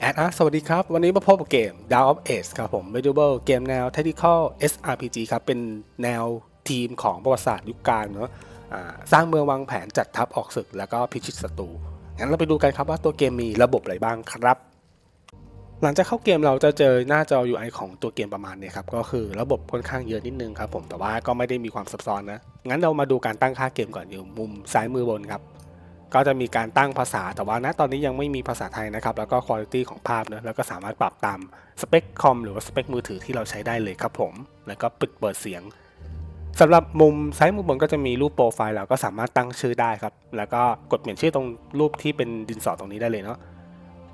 แอดอาร์สวัสดีครับ วันนี้มาพบกับเกม Down of Age ครับผม Medieval เกมแนว Tactical SRPG ครับ เป็นแนวทีมของประวัติศาสตร์ยุคกลางเนาะสร้างเมืองวางแผนจัดทัพออกศึก แล้วก็พิชิตศัตรู งั้นเราไปดูกันครับว่าตัวเกมมีระบบอะไรบ้างครับ หลังจากเข้าเกมเราจะเจอหน้าจอ UI ของตัวเกมประมาณนี้ครับ ก็คือระบบค่อนข้างเยอะนิดนึงครับผม แต่ว่าก็ไม่ได้มีความซับซ้อนนะ งั้นเรามาดูการตั้งค่าเกมก่อนอยู่มุมซ้ายมือบนครับ ก็จะมีการตั้งภาษาแต่ว่าณตอนนี้ยังไม่มีภาษาไทยนะครับ แล้วก็คุณภาพของภาพเนอะแล้วก็สามารถปรับตามสเปคคอมหรือว่าสเปคมือถือที่เราใช้ได้เลยครับผม แล้วก็ปิดเปิดเสียงสำหรับมุมซ้ายมือบนก็จะมีรูปโปรไฟล์เราก็สามารถตั้งชื่อได้ครับ แล้วก็กดเปลี่ยนชื่อตรงรูปที่เป็นดินสอตรงนี้ได้เลยเนาะ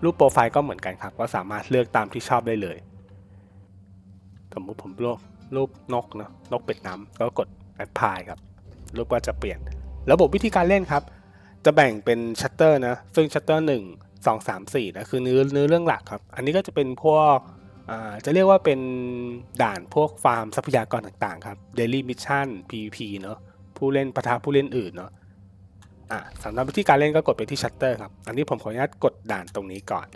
รูปโปรไฟล์ก็เหมือนกันครับ ก็สามารถเลือกตามที่ชอบได้เลยสมมติผมรูปรูปนกเนาะนกเป็ดน้ำก็กดแอดพายครับรูปก็จะเปลี่ยน ระบบวิธีการเล่นครับ จะแบ่งเป็นชัตเตอร์นะ ซึ่งชัตเตอร์หนึ่งสองสามสี่นะคือเนื้อเนื้อเรื่องหลักครับ อันนี้ก็จะเป็นพวกจะเรียกว่าเป็นด่านพวกฟาร์มทรัพยากรต่างๆครับ Daily Mission PVP เนอะผู้เล่นประทาผู้เล่นอื่นเนาะอะสำหรับวิธีการเล่นก็กดไปที่ชัตเตอร์ครับ อันนี้ผมขออนุญาตกดด่านตรงนี้ก่อน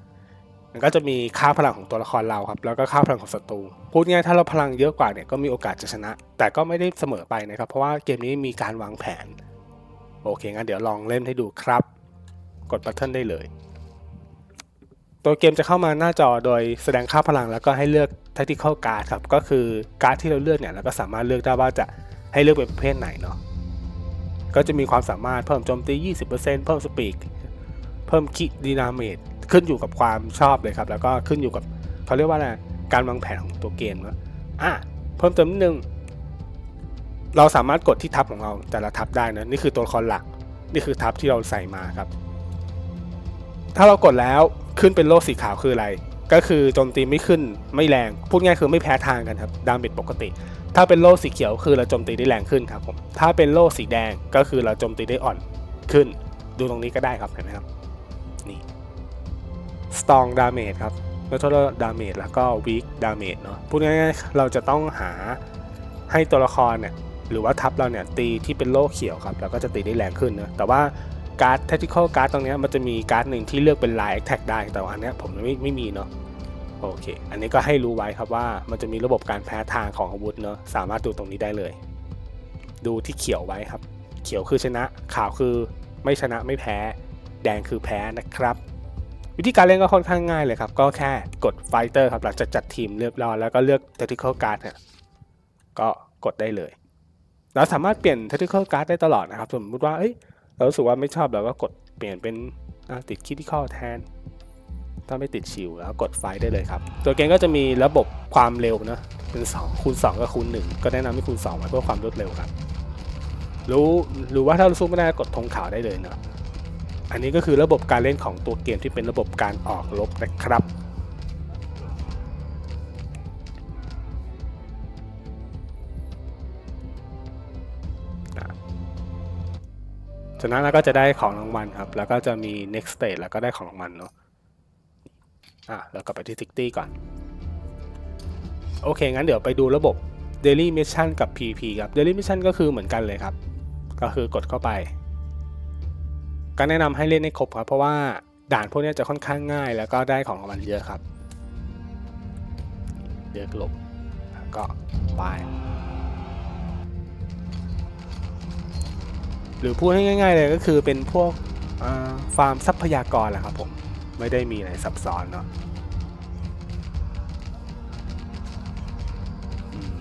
มันก็จะมีค่าพลังของตัวละครเราครับ แล้วก็ค่าพลังของศัตรู พูดง่ายถ้าเราพลังเยอะกว่าเนี่ยก็มีโอกาสจะชนะ แต่ก็ไม่ได้เสมอไปนะครับ เพราะว่าเกมนี้มีการวางแผน โอเค งั้นเดี๋ยวลองเล่นให้ดูครับ กดบัตเทิลได้เลย ตัวเกมจะเข้ามาหน้าจอโดยแสดงค่าพลังแล้วก็ให้เลือก tactical card ครับ ก็คือการ์ดที่เราเลือกเนี่ยเราก็สามารถเลือกได้ว่าจะให้เลือกเป็นประเภทไหนเนาะ ก็จะมีความสามารถเพิ่มโจมตี 20%เพิ่มสปีดเพิ่มคิดีนาเมตขึ้นอยู่กับความชอบเลยครับ แล้วก็ขึ้นอยู่กับเขาเรียกว่าอะไร การวางแผนของตัวเกมเนาะ อะ เพิ่มเติมนิดนึง เราสามารถกดที่ทับของเราแต่ละทับได้นะนี่คือตัวละครหลัก นี่คือทับที่เราใส่มาครับ ถ้าเรากดแล้วขึ้นเป็นโล่สีขาวคืออะไร ก็คือโจมตีไม่ขึ้นไม่แรง พูดง่ายคือไม่แพ้ทางกันครับดาเมจปกติ ถ้าเป็นโล่สีเขียวคือเราโจมตีได้แรงขึ้นครับผมถ้าเป็นโล่สีแดงก็คือเราโจมตีได้อ่อนขึ้น ดูตรงนี้ก็ได้ครับเห็นไหมครับนี่ strong damage ครับ neutral damage แล้วก็ weak damage เนาะพูดง่ายๆเราจะต้องหาให้ตัวละครเนี่ย หรือว่าทับเราเนี่ยตีที่เป็นโล่เขียวครับแล้วก็จะตีได้แรงขึ้นนะแต่ว่าการ์ด tactical การ์ดตรงนี้มันจะมีการ์ดหนึ่งที่เลือกเป็น line attack ได้ แต่ว่าอันเนี้ยผมไม่ไม่มีเนาะโอเค อันนี้ก็ให้รู้ไว้ครับว่ามันจะมีระบบการแพ้ทางของอาวุธเนาะสามารถดูตรงนี้ได้เลย ดูที่เขียวไว้ครับ เขียวคือชนะขาวคือไม่ชนะไม่แพ้ แดงคือแพ้นะครับ วิธีการเล่นก็ค่อนข้างง่ายเลยครับ ก็แค่กดไฟเตอร์ครับหลังจากจัดทีมเรียบร้อยแล้วก็เลือก tactical card เนี่ยก็กดได้เลย เราสามารถเปลี่ยน tactical card ได้ตลอดนะครับสมมติว่าเอ้ยเรารู้สึกว่าไม่ชอบเราก็กดเปลี่ยนเป็นติด critical แทน ถ้าไม่ติดชิลแล้วกดไฟได้เลยครับ ตัวเกมก็จะมีระบบความเร็วนะเป็น2คูณ2กับคูณ1 ก็แนะนำให้คูณ2ไว้เพื่อความรวดเร็วครับรู้หรือว่าถ้าเราสู้ไม่ได้กดธงขาวได้เลยเนาะอันนี้ก็คือระบบการเล่นของตัวเกมที่เป็นระบบการออกรบนะครับ ฉะนั้นเราก็จะได้ของรางวัลครับ แล้วก็จะมี next stage แล้วก็ได้ของรางวัลเนาะอะเรากลับไปที่ City ก่อน โอเค งั้นเดี๋ยวไปดูระบบ Daily Mission กับ PP ครับ Daily Mission ก็คือเหมือนกันเลยครับ ก็คือกดเข้าไป ก็แนะนำให้เล่นให้ครบครับ เพราะว่าด่านพวกนี้จะค่อนข้างง่าย แล้วก็ได้ของรางวัลเยอะครับเลือกลบก็ไป หรือพูดให้ง่าย ๆ เลยก็คือเป็นพวกฟาร์มทรัพยากรแหละครับผมไม่ได้มีอะไรซับซ้อนเนาะอืม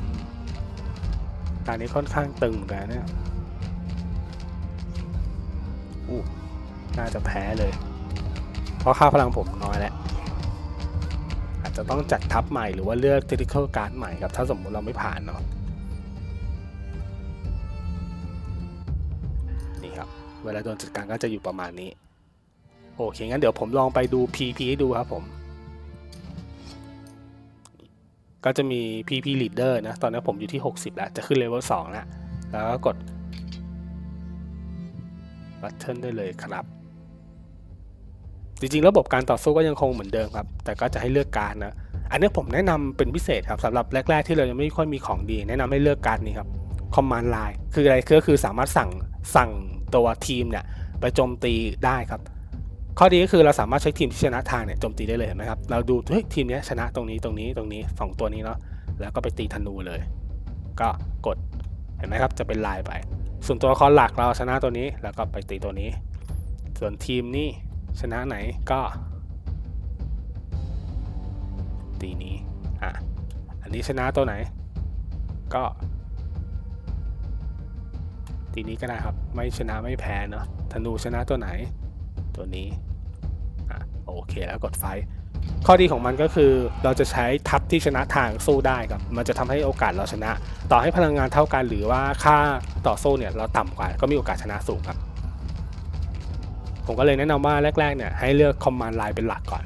ด่านนี้ค่อนข้างตึงเหมือนกันเนี่ยอู้น่าจะแพ้เลย เพราะค่าพลังผมน้อยแหละ อาจจะต้องจัดทัพใหม่หรือว่าเลือก critical card ใหม่ครับ ถ้าสมมุติเราไม่ผ่านเนาะ เวลาโดนจัดการก็จะอยู่ประมาณนี้ โอเค งั้นเดี๋ยวผมลองไปดู PP ดูครับผม ก็จะมี PP Leader นะ ตอนนี้ผมอยู่ที่ 60 แล้ว จะขึ้นเลเวล2แล้ว แล้วก็กดบัตเทิลได้เลยครับ จริงๆ ระบบการต่อสู้ก็ยังคงเหมือนเดิมครับ แต่ก็จะให้เลือกการนะ อันนี้ผมแนะนำเป็นพิเศษครับสำหรับแรก ๆ ที่เรายังไม่ค่อยมีของดี แนะนำให้เลือกการนี้ครับ Command Line คืออะไรก็คือสามารถสั่งสั่ง ตัวทีมเนี่ยไปโจมตีได้ครับ ข้อดีก็คือเราสามารถใช้ทีมที่ชนะทางเนี่ยโจมตีได้เลยเห็นไหมครับ เราดูเฮ้ยทีมนี้ชนะตรงนี้ตรงนี้ตรงนี้สองตัวนี้เนาะแล้วก็ไปตีธนูเลย ก็กดเห็นไหมครับจะเป็นลายไป ส่วนตัวครหลักเราชนะตัวนี้แล้วก็ไปตีตัวนี้ ส่วนทีมนี่ชนะไหนก็ ตีนี้อะอันนี้ชนะตัวไหน ก็ ตีนี้ก็ได้ครับ ไม่ชนะไม่แพ้เนาะธนูชนะตัวไหน ตัวนี้อะโอเคแล้วกดไฟ ข้อดีของมันก็คือเราจะใช้ทัพที่ชนะทางสู้ได้ครับ มันจะทำให้โอกาสเราชนะ ต่อให้พลังงานเท่ากันหรือว่าค่าต่อสู้เนี่ยเราต่ำกว่าก็มีโอกาสชนะสูงครับผมก็เลยแนะนำว่าแรกๆเนี่ยให้เลือกคอมมานด์ไลน์เป็นหลักก่อน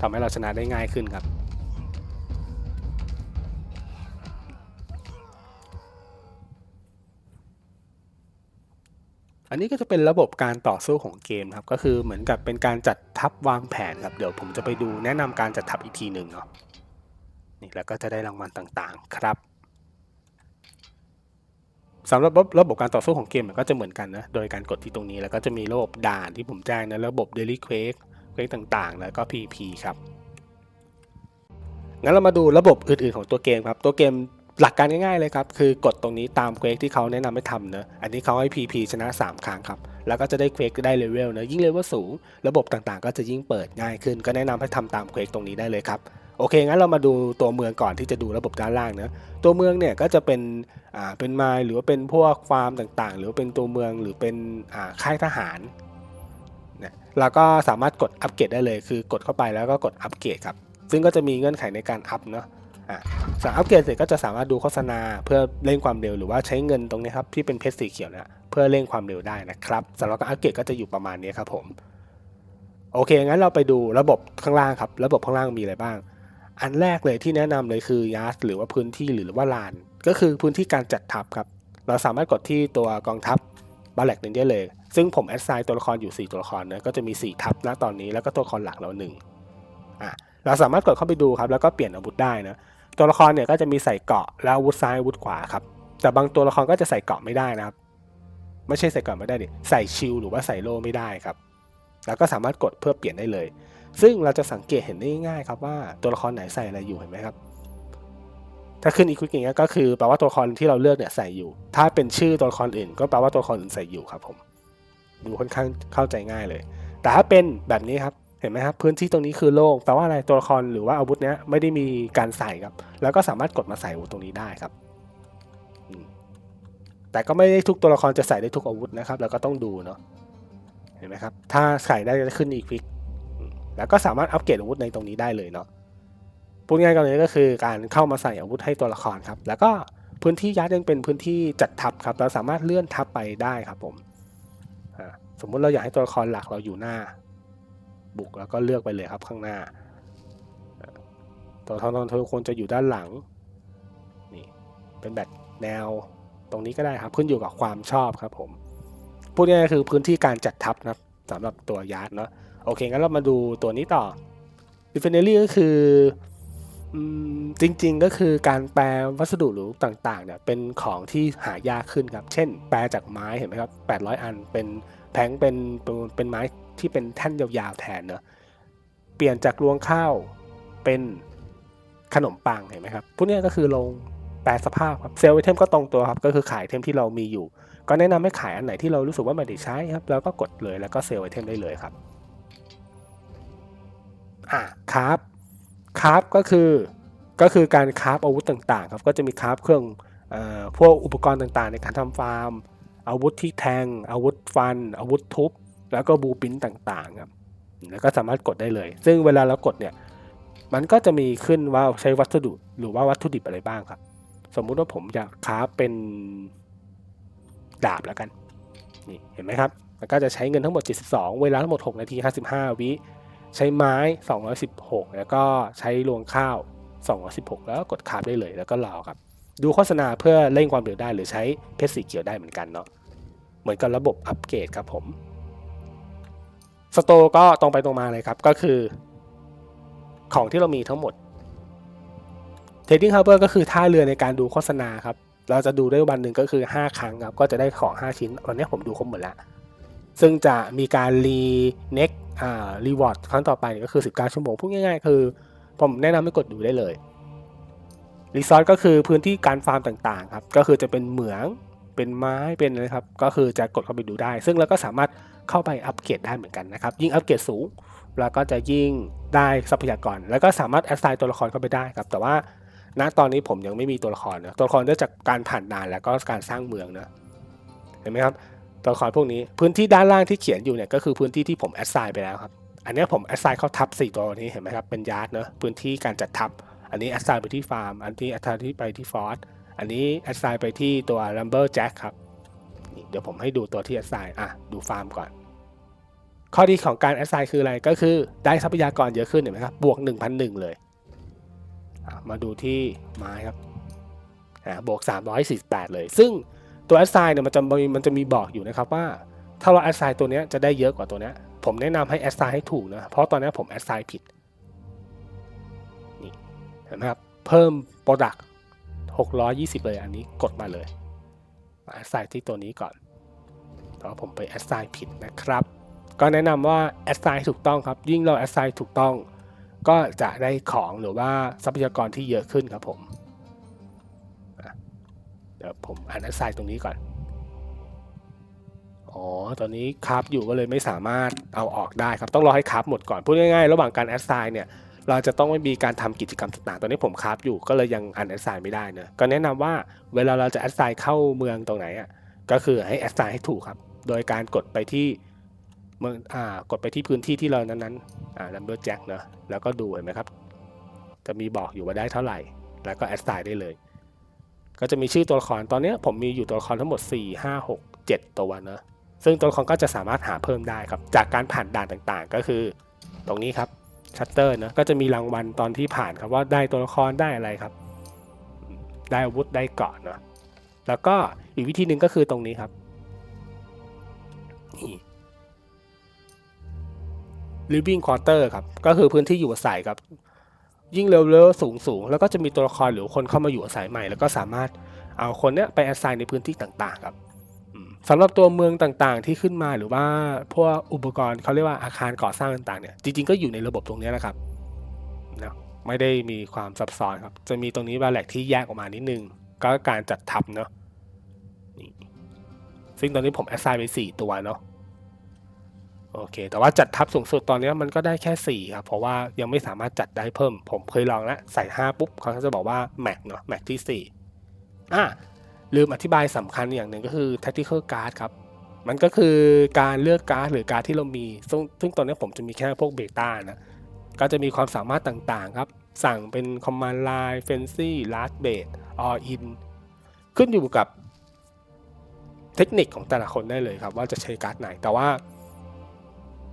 ทำให้เราชนะได้ง่ายขึ้นครับ อันนี้ก็จะเป็นระบบการต่อสู้ของเกมครับ ก็คือเหมือนกับเป็นการจัดทัพวางแผนครับ เดี๋ยวผมจะไปดูแนะนำการจัดทัพอีกทีหนึ่งเนาะ นี่แล้วก็จะได้รางวัลต่างๆครับสำหรับระบบการต่อสู้ของเกมมันก็จะเหมือนกันนะ โดยการกดที่ตรงนี้แล้วก็จะมีระบบด่านที่ผมแจ้งนะระบบ Daily Quake เควกต่างๆ แล้วก็ PP ครับ งั้นเรามาดูระบบอื่นๆของตัวเกมครับ ตัวเกม หลักการง่ายๆเลยครับ คือกดตรงนี้ตามเควกที่เขาแนะนำให้ทำเนะอันนี้เขาให้ PP ชนะ 3 ครั้งครับ แล้วก็จะได้เควกได้เลเวลนะยิ่งเลเวลสูง ระบบต่างๆ ก็จะยิ่งเปิดง่ายขึ้น ก็แนะนำให้ทำตามเควกตรงนี้ได้เลยครับ โอเค งั้นเรามาดูตัวเมืองก่อนที่จะดูระบบด้านล่างเนะตัวเมืองเนี่ยก็จะเป็นอ่าเป็นไมล์หรือว่าเป็นพวกฟาร์มต่างๆ หรือเป็นตัวเมืองหรือเป็นอ่าค่ายทหารเนี่ยเราก็สามารถกดอัปเกรดได้เลย คือกดเข้าไปแล้วก็กดอัปเกรดครับซึ่งก็จะมีเงื่อนไขในการอัพเนาะ อ่าสั่งอัปเกรดเสร็จก็จะสามารถดูโฆษณาเพื่อเร่งความเร็วหรือว่าใช้เงินตรงนี้ครับที่เป็นเพชรสีเขียวเนะเพื่อเร่งความเร็วได้นะครับสำหรับการอัปเกรดก็จะอยู่ประมาณนี้ครับผมโอเคงั้นเราไปดูระบบข้างล่างครับ ระบบข้างล่างมีอะไรบ้าง อันแรกเลยที่แนะนำเลยคือยาร์หรือว่าพื้นที่หรือว่าลาน ก็คือพื้นที่การจัดทัพครับ เราสามารถกดที่ตัวกองทัพบาแลกนี้ได้เลย ซึ่งผมแอดไซน์ตัวละครอยู่ 4 ตัวละครนะก็จะมี 4 ทัพณตอนนี้แล้วก็ตัวละครหลักเราหนึ่งอะเราสามารถกดเข้าไปดูครับ แล้วก็เปลี่ยนอาวุธได้นะ ตัวละครเนี่ยก็จะมีใส่เกาะแล้วอาวุธซ้ายอาวุธขวาครับแต่บางตัวละครก็จะใส่เกาะไม่ได้นะครับ ไม่ใช่ใส่เกาะไม่ได้ดิใส่ชิลหรือว่าใส่โล่ไม่ได้ครับ แล้วก็สามารถกดเพื่อเปลี่ยนได้เลย ซึ่งเราจะสังเกตเห็นได้ง่ายครับว่าตัวละครไหนใส่อะไรอยู่เห็นไหมครับ ถ้าขึ้นอีกคลิกอย่างเงี้ยก็คือแปลว่าตัวละครที่เราเลือกเนี่ยใส่อยู่ ถ้าเป็นชื่อตัวละครอื่น ก็แปลว่าตัวละครอื่นใส่อยู่ครับผมดูค่อนข้างเข้าใจง่ายเลย แต่ถ้าเป็นแบบนี้ครับ เห็นไหมครับพื้นที่ตรงนี้คือโล่งแปลว่าอะไรตัวละครหรือว่าอาวุธเนี้ยไม่ได้มีการใส่ครับ แล้วก็สามารถกดมาใส่อาวุธตรงนี้ได้ครับ แต่ก็ไม่ได้ทุกตัวละครจะใส่ได้ทุกอาวุธนะครับ แล้วก็ต้องดูเนาะเห็นไหมครับ ถ้าใส่ได้จะขึ้นอีกคลิกแล้วก็สามารถอัปเกรดอาวุธในตรงนี้ได้เลยเนาะพูดง่ายๆกันเลยก็คือการเข้ามาใส่อาวุธให้ตัวละครครับ แล้วก็พื้นที่ยัดยังเป็นพื้นที่จัดทัพครับ เราสามารถเลื่อนทัพไปได้ครับผมสมมุติเราอยากให้ตัวละครหลักเราอยู่หน้า บุกแล้วก็เลือกไปเลยครับข้างหน้าตัวละครทุกคนจะอยู่ด้านหลังนี่เป็นแบบแนวตรงนี้ก็ได้ครับขึ้นอยู่กับความชอบครับผมพูดง่ายๆคือพื้นที่การจัดทัพนะครับสำหรับตัวยัดเนาะโอเคงั้นเรามาดูตัวนี้ต่อ d e f i n i t y ก็คืออจริงๆก็คือการแปลวัสดุหรือต่างๆเนี่ยเป็นของที่หายากขึ้นครับ เช่น แปลจากไม้เห็นไหมครับ 800 อันเป็นแผงเป็นเป็นเป็นไม้ ที่เป็นแท่นยาวๆแทนเนอะเปลี่ยนจากรวงข้าวเป็นขนมปังเห็นไหมครับพวกเนี้ยก็คือลงแปลสภาพครับเซลล์ไอเทมก็ตรงตัวครับก็คือขายไอเทมที่เรามีอยู่ ก็แนะนำให้ขายอันไหนที่เรารู้สึกว่าไม่ได้ใช้ครับแล้วก็กดเลยแล้วก็เซลล์ไอเทมได้เลยครับอะคราฟคราฟก็คือก็คือการคราฟอาวุธต่างๆครับก็จะมีคราฟเครื่องอพวกอุปกรณ์ต่างๆ ในการทำฟาร์ม อาวุธที่แทง อาวุธฟัน อาวุธทุบ แล้วก็บูปินต่างๆครับแล้วก็สามารถกดได้เลย ซึ่งเวลาเรากดเนี่ยมันก็จะมีขึ้นว่าใช้วัสดุหรือว่าวัตถุดิบอะไรบ้างครับ สมมุติว่าผมอยากคราเป็นดาบแล้วกันนี่เห็นไหมครับมันก็จะใช้เงินทั้งหมด 72 เวลาทั้งหมด 6 นาที 55 วิ ใช้ไม้ 216 แล้วก็ใช้รวงข้าว 216 แล้วก็กดคาบได้เลยแล้วก็รอครับ ดูโฆษณาเพื่อเร่งความเร็วได้หรือใช้เพชรสีเขียวได้เหมือนกันเนาะเหมือนกับระบบอัปเกรดครับผม สโตก็ตรงไปตรงมาเลยครับ ก็คือ ของที่เรามีทั้งหมด Trading Harbor ก็คือท่าเรือในการดูโฆษณาครับ เราจะดูได้วันหนึ่งก็คือ 5 ครั้งครับ ก็จะได้ของ 5 ชิ้นวันนี้ผมดูครบหมดแล้ว ซึ่งจะมีการรีเน็กอ่ารีวอร์ดครั้งต่อไปก็คือ 19 ชั่วโมงพูดง่ายๆ คือ ผมแนะนำให้กดดูได้เลยรีซอสก็คือพื้นที่การฟาร์มต่างๆครับ ก็คือจะเป็นเหมืองเป็นไม้เป็นอะไรครับ ก็คือจะกดเข้าไปดูได้ ซึ่งเราก็สามารถ เข้าไปอัปเกรดได้เหมือนกันนะครับ ยิ่งอัปเกรดสูงเราก็จะยิ่งได้ทรัพยากร แล้วก็สามารถแอดไซน์ตัวละครเข้าไปได้ครับ แต่ว่าณตอนนี้ผมยังไม่มีตัวละครนะตัวละครได้จากการผ่านด่านแล้วก็การสร้างเมืองนะเห็นไหมครับตัวละครพวกนี้พื้นที่ด้านล่างที่เขียนอยู่เนี่ยก็คือพื้นที่ที่ผมแอดไซน์ไปแล้วครับอันนี้ผมแอดไซน์เข้าทับ4ตัวนี้เห็นไหมครับเป็นยาร์ดเนะพื้นที่การจัดทับ อันนี้แอดไซน์ไปที่ฟาร์มอันที่แอดไซน์ที่ไปที่ฟอร์สอันนี้แอดไซน์ไปที่ตัวลัมเบอร์แจ็คครับ นี่เดี๋ยวผมให้ดูตัวที่แอดไซน์อะดูฟาร์มก่อน ข้อดีของการแอดไซน์คืออะไรก็คือได้ทรัพยากรเยอะขึ้นเห็นไหมครับบวก 1,001 เลยอะมาดูที่ไม้ครับอะบวก 348 เลย ซึ่งตัวแอดไซน์เนี่ยมันจะมีมันจะมีบอกอยู่นะครับว่า ถ้าเราแอดไซน์ตัวนี้จะได้เยอะกว่าตัวนี้ผมแนะนำให้แอดไซน์ให้ถูกนะเพราะตอนนี้ผมแอดไซน์ผิดนี่เห็นไหมครับเพิ่มโปรดักต์620 เลยอันนี้กดมาเลย แอดไซน์ที่ตัวนี้ก่อนแต่ว่าผมไปแอดไซน์ผิดนะครับ ก็แนะนำว่าแอดไซน์ถูกต้องครับ ยิ่งเราแอดไซน์ถูกต้อง ก็จะได้ของหรือว่าทรัพยากรที่เยอะขึ้นครับผมเดี๋ยวผมอ่านแอดไซน์ตรงนี้ก่อนอ๋อ ตอนนี้คราฟอยู่ก็เลยไม่สามารถเอาออกได้ครับ ต้องรอให้คราฟหมดก่อน พูดง่ายๆ ระหว่างการแอดไซน์เนี่ย เราจะต้องไม่มีการทำกิจกรรมต่างๆ ตอนนี้ผมคราฟอยู่ก็เลยยังอันแอดไซน์ไม่ได้เนะก็แนะนำว่าเวลาเราจะแอดไซน์เข้าเมืองตรงไหนอะก็คือให้แอดไซน์ให้ถูกครับ โดยการกดไปที่เมืองอ่ากดไปที่พื้นที่ที่เรานั้นๆอ่า number jack เนอะแล้วก็ดูเห็นไหมครับ จะมีบอกอยู่ว่าได้เท่าไหร่ แล้วก็แอดไซน์ได้เลย ก็จะมีชื่อตัวละครตอนนี้ผมมีอยู่ตัวละครทั้งหมด 4 5 6 7 ตัวเนอะซึ่งตัวละครก็จะสามารถหาเพิ่มได้ครับ จากการผ่านด่านต่างๆ ก็คือตรงนี้ครับ ชัตเตอร์นะก็จะมีรางวัลตอนที่ผ่านครับว่าได้ตัวละครได้อะไรครับ ได้อาวุธได้เกาะเนาะแล้วก็อีกวิธีหนึ่งก็คือตรงนี้ครับนี่ living quarter ครับ ก็คือพื้นที่อยู่อาศัยครับ ยิ่งเร็วๆสูงๆแล้วก็จะมีตัวละครหรือคนเข้ามาอยู่อาศัยใหม่ แล้วก็สามารถเอาคนเนี้ยไป assign ในพื้นที่ต่างๆ ครับ สำหรับตัวเมืองต่างๆ ที่ขึ้นมาหรือว่าพวกอุปกรณ์เขาเรียกว่าอาคารก่อสร้างต่างๆเนี่ยจริงๆก็อยู่ในระบบตรงนี้นะครับนะไม่ได้มีความซับซ้อนครับ จะมีตรงนี้บาแลกที่แยกออกมานิดนึง ก็การจัดทับเนาะนี่ซึ่งตอนนี้ผมแอสไซน์ไป 4 ตัวเนาะโอเค แต่ว่าจัดทับสูงสุดตอนนี้มันก็ได้แค่ 4 ครับ เพราะว่ายังไม่สามารถจัดได้เพิ่ม ผมเคยลองแล้วใส่ 5 ปุ๊บเขาจะบอกว่าแม็กเนาะแม็กที่ 4 อะ ลืมอธิบายสำคัญอย่างหนึ่งก็คือ tactical card ครับ มันก็คือการเลือกการ์ดหรือการ์ดที่เรามี ซึ่งซึ่งตอนนี้ผมจะมีแค่พวกเบต้านะ ก็จะมีความสามารถต่างๆครับ สั่งเป็น command line fancy last bait all in ขึ้นอยู่กับเทคนิคของแต่ละคนได้เลยครับ ว่าจะใช้การ์ดไหน แต่ว่า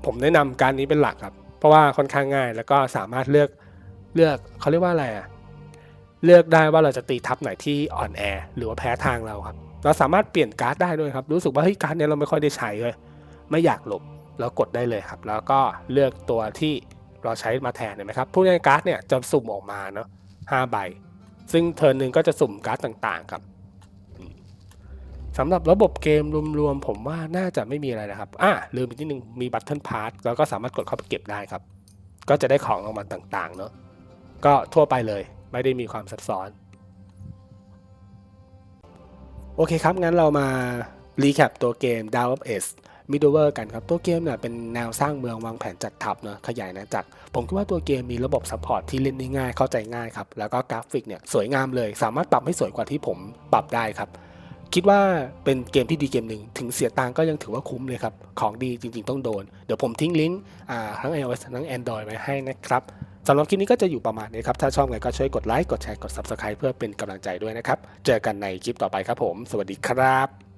ผมแนะนำการนี้เป็นหลักครับ เพราะว่าค่อนข้างง่าย แล้วก็สามารถเลือกเลือกเขาเรียกว่าอะไรอะ เลือกได้ว่าเราจะตีทับไหนที่อ่อนแอ หรือว่าแพ้ทางเราครับ เราสามารถเปลี่ยนการ์ดได้ด้วยครับ รู้สึกว่าเฮ้ยการ์ดเนี้ยเราไม่ค่อยได้ใช้เลย ไม่อยากหลบเรากดได้เลยครับ แล้วก็เลือกตัวที่เราใช้มาแทนเห็นไหมครับผู้เล่นการ์ดเนี่ยจะสุ่มออกมาเนาะห้าใบ ซึ่งเทิร์นหนึ่งก็จะสุ่มการ์ดต่างๆครับสำหรับระบบเกมรวมๆผมว่าน่าจะไม่มีอะไรนะครับอะลืมอีกนิดนึงมีบัตเทิลพาร์ทแล้วก็สามารถกดเข้าไปเก็บได้ครับ ก็จะได้ของรางวัลต่างๆเนาะก็ทั่วไปเลย ไม่ได้มีความซับซ้อน โอเคครับ งั้นเรามารีแคปตัวเกม Down of S Middleware กันครับ ตัวเกมเนี่ยเป็นแนวสร้างเมืองวางแผนจัดทัพเนาะขยายนะจากผมคิดว่าตัวเกมมีระบบซัพพอร์ตที่เล่นได้ง่ายเข้าใจง่ายครับ แล้วก็กราฟิกเนี่ยสวยงามเลย สามารถปรับให้สวยกว่าที่ผมปรับได้ครับ คิดว่าเป็นเกมที่ดีเกมหนึ่ง ถึงเสียตังก็ยังถือว่าคุ้มเลยครับ ของดีจริง ๆ ต้องโดน เดี๋ยวผมทิ้งลิงก์ทั้ง iOS ทั้ง Android ไว้ให้นะครับ สำหรับคลิปนี้ก็จะอยู่ประมาณนี้ครับ ถ้าชอบไงก็ช่วยกดไลค์ กดแชร์ กด Subscribe เพื่อเป็นกำลังใจด้วยนะครับ เจอกันในคลิปต่อไปครับผม สวัสดีครับ